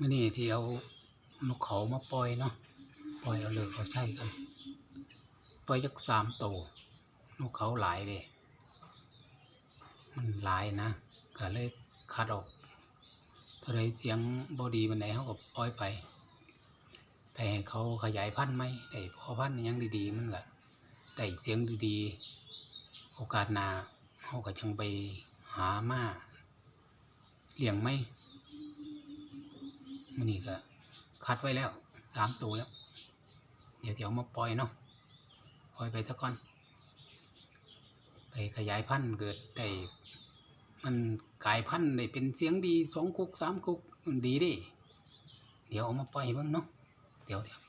มื่อนี้ที่เอานกเขามาปล่อยเนาะปล่อยเอาเลิกเอาใช้กันปล่อยจักสามโตวนกเขาหลายเลยมันหลายนะก็เลยคัดออกถ้าได้เสียงบอดีมันไหนเขาก็ปล่อยไปไปให้เขาขยายพันธุ์ไหมได้พอพันธุ์ยังดีๆมันก็ได้เสียงดีๆโอกาสหน้าเขาก็จังไปหามาเลี้ยงไหม นนี่ก็คัดไว้แล้วสามตัวแล้ว เดี๋ยวจะเอามาปล่อยเนาะปล่อยไปสักก่อน ไปขยายพันธุ์เกิดได้มันกลายพันธุ์ได้เป็นเสียงดีสองกุกสามกุกดีดิเดี๋ยวเอามาปล่อยบ้างเนาะเดี๋ยวเดี๋ยว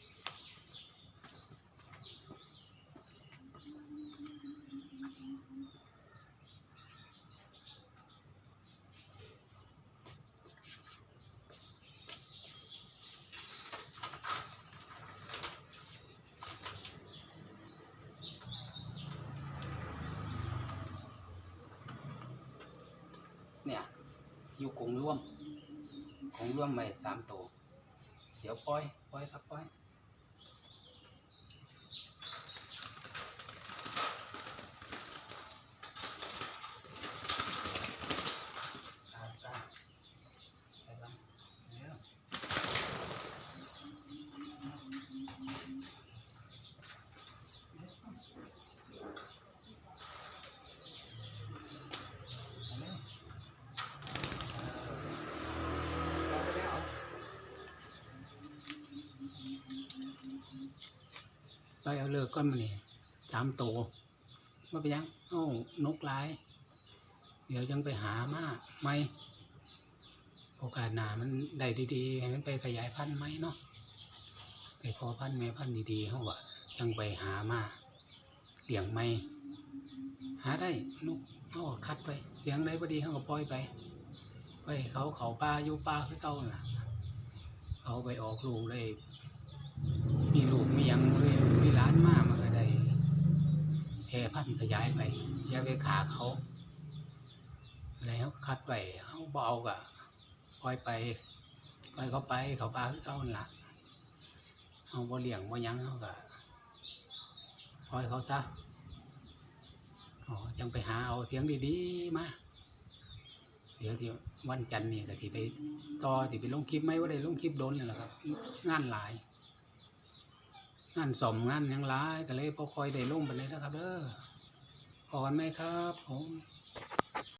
เนี่ย อยู่กงร่วมกรงร่วมใหม่สามตัว เดี๋ยวปล่อย ปล่อยครับปล่อยตามตามไปกันเร็ว ไปเอาเลิกก้อนมาเนี่ยสามตัวมาไปยังเอ้านกลาย เดี๋ยวยังไปหามาไหมโอกาสหนามันได้ดีๆให้มันไปขยายพันธุ์ไหมเนาะไปพอพันธุ์แม่พันธุ์ดีๆเขาว่าจังไปหามาเลี้ยงไหมหาได้นกเขาก็คัดไปเสียงได้พอดีเขาก็ปล่อยไปไปเขาเขาปลาอยู่ปลาคือเก่าน่ะ เขาไปออกลูกได้ มีลูกมีหยังมีลูกมีหลานมากมันก็ได้แพันธุ์ขยายไปอย่าไปขาเขาอะไรเขาคัดไปเขาเบากะปล่อยไปปล่อยเขาไปเขาปลาคือเขานั่นละเขาบ่เลี้ยงบ่ยังเขากะปล่อยเขาซะอ๋อจังไปหาเอาเสียงดีๆมาเดี๋ยวที่วันจันทร์นี่ก็ที่ไปต่อที่ไปลงคลิปไหมว่าได้ลงคลิปโดนเลยหละครับ งานหลาย งานสมงานยังร้ายก็เลยพอคอยได้ลงไปเลยนะครับเด้อพอกันไหมครับผม